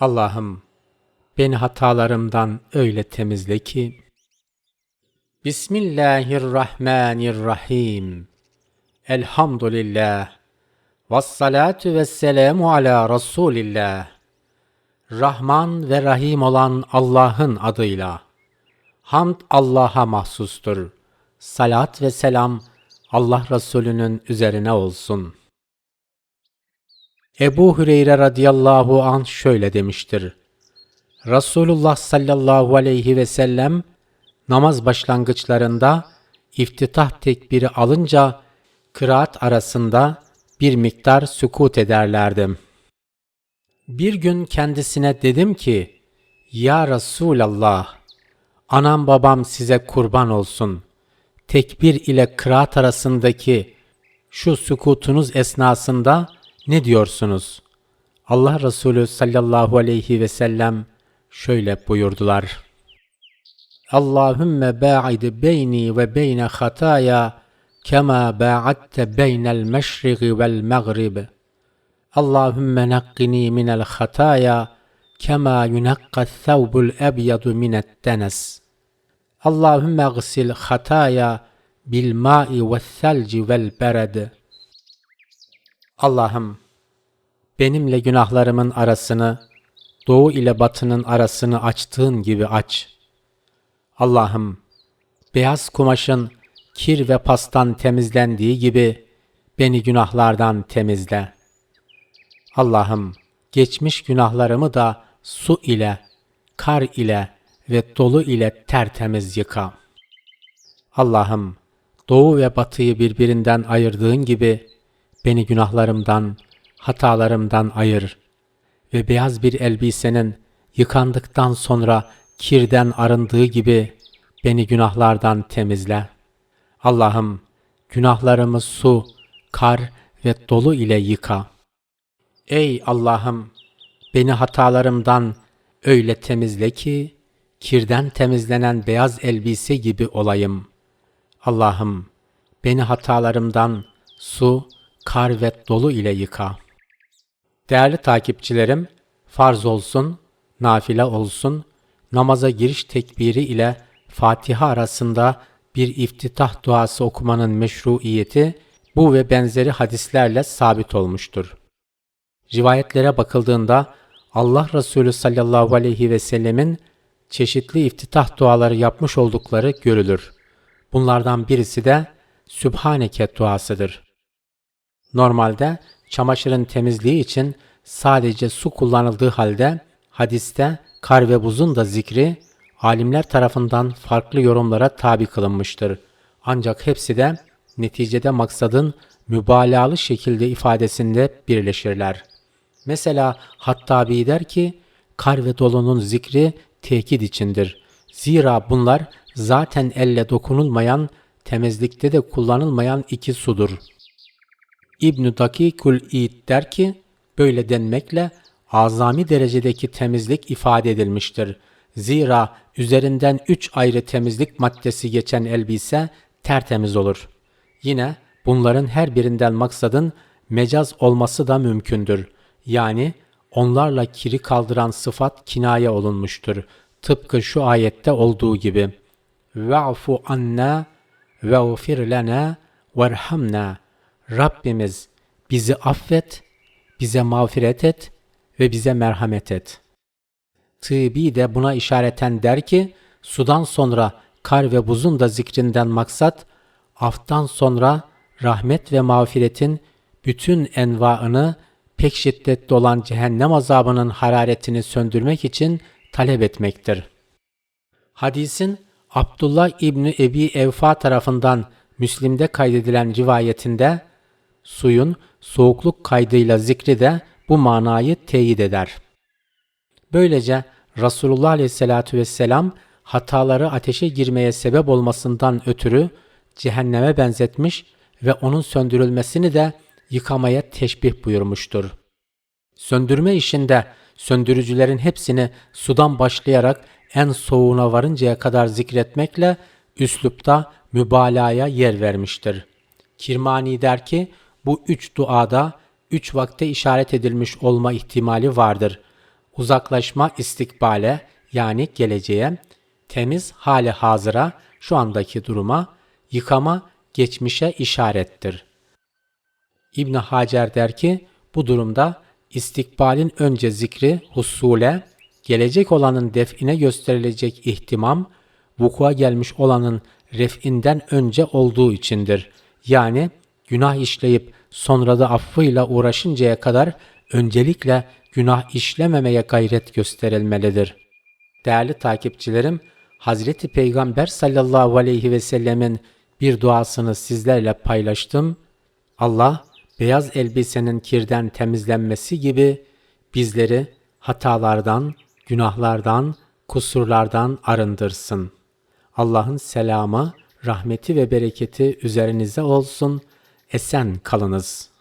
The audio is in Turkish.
Allah'ım beni hatalarımdan öyle temizle ki. Bismillahirrahmanirrahim. Elhamdülillah. Vessalatu vesselamu ala Resulillah Rahman ve Rahim olan Allah'ın adıyla. Hamd Allah'a mahsustur. Salat ve selam Allah Resulü'nün üzerine olsun. Ebu Hüreyre radıyallahu an şöyle demiştir. Resulullah sallallahu aleyhi ve sellem namaz başlangıçlarında iftitah tekbiri alınca kıraat arasında bir miktar sükut ederlerdi. Bir gün kendisine dedim ki, Ya Resulallah, anam babam size kurban olsun. Tekbir ile kıraat arasındaki şu sükutunuz esnasında ne diyorsunuz? Allah Resulü sallallahu aleyhi ve sellem şöyle buyurdular. Allahümme ba'id beyni ve beyne hataya kema ba'adte beynel meşrigi vel mağrib. Allahümme naqqini minel hataya kema yunakka thawbul ebyadu minet denes. Allahümme gsil hataya bil ma'i ve thelci vel bered. Allah'ım benimle günahlarımın arasını doğu ile batının arasını açtığın gibi aç. Allah'ım beyaz kumaşın kir ve pastan temizlendiği gibi beni günahlardan temizle. Allah'ım geçmiş günahlarımı da su ile, kar ile ve dolu ile tertemiz yıka. Allah'ım doğu ve batıyı birbirinden ayırdığın gibi beni günahlarımdan, hatalarımdan ayır ve beyaz bir elbisenin yıkandıktan sonra kirden arındığı gibi beni günahlardan temizle. Allah'ım günahlarımı su, kar ve dolu ile yıka. Ey Allah'ım beni hatalarımdan öyle temizle ki kirden temizlenen beyaz elbise gibi olayım. Allah'ım beni hatalarımdan su, kar ve dolu ile yıka. Değerli takipçilerim, farz olsun, nafile olsun, namaza giriş tekbiri ile Fatiha arasında bir iftitah duası okumanın meşruiyeti bu ve benzeri hadislerle sabit olmuştur. Rivayetlere bakıldığında Allah Resulü sallallahu aleyhi ve sellemin çeşitli iftitah duaları yapmış oldukları görülür. Bunlardan birisi de Sübhaneke duasıdır. Normalde çamaşırın temizliği için sadece su kullanıldığı halde hadiste kar ve buzun da zikri alimler tarafından farklı yorumlara tabi kılınmıştır. Ancak hepsi de neticede maksadın mübalağalı şekilde ifadesinde birleşirler. Mesela Hattabi der ki, kar ve dolunun zikri tekit içindir. Zira bunlar zaten elle dokunulmayan, temizlikte de kullanılmayan iki sudur. İbn-i Dakikul İd der ki, böyle denmekle azami derecedeki temizlik ifade edilmiştir. Zira üzerinden üç ayrı temizlik maddesi geçen elbise tertemiz olur. Yine bunların her birinden maksadın mecaz olması da mümkündür. Yani onlarla kiri kaldıran sıfat kinaye olunmuştur. Tıpkı şu ayette olduğu gibi. Ve'fu anna ve'fir lena verhamna. Rabbimiz bizi affet, bize mağfiret et ve bize merhamet et. Tıbi de buna işareten der ki, sudan sonra kar ve buzun da zikrinden maksat, aftan sonra rahmet ve mağfiretin bütün envaını pek şiddetli olan cehennem azabının hararetini söndürmek için talep etmektir. Hadisin Abdullah İbni Ebi Evfa tarafından Müslim'de kaydedilen rivayetinde suyun soğukluk kaydıyla zikri de bu manayı teyit eder. Böylece Resulullah Aleyhisselatü Vesselam hataları ateşe girmeye sebep olmasından ötürü cehenneme benzetmiş ve onun söndürülmesini de yıkamaya teşbih buyurmuştur. Söndürme işinde söndürücülerin hepsini sudan başlayarak en soğuğuna varıncaya kadar zikretmekle üslupta mübalağaya yer vermiştir. Kirmani der ki bu üç duada üç vakte işaret edilmiş olma ihtimali vardır. uzaklaşma istikbale yani geleceğe, temiz hali hazıra şu andaki duruma, yıkama geçmişe işarettir. İbn Hacer der ki bu durumda istikbalin önce zikri husule, gelecek olanın define gösterilecek ihtimam, vukua gelmiş olanın ref'inden önce olduğu içindir. Yani günah işleyip sonra da affıyla uğraşıncaya kadar öncelikle günah işlememeye gayret gösterilmelidir. Değerli takipçilerim, Hazreti Peygamber sallallahu aleyhi ve sellemin bir duasını sizlerle paylaştım. Allah beyaz elbisenin kirden temizlenmesi gibi bizleri hatalardan, günahlardan, kusurlardan arındırsın. Allah'ın selamı, rahmeti ve bereketi üzerinize olsun. Esen kalınız.''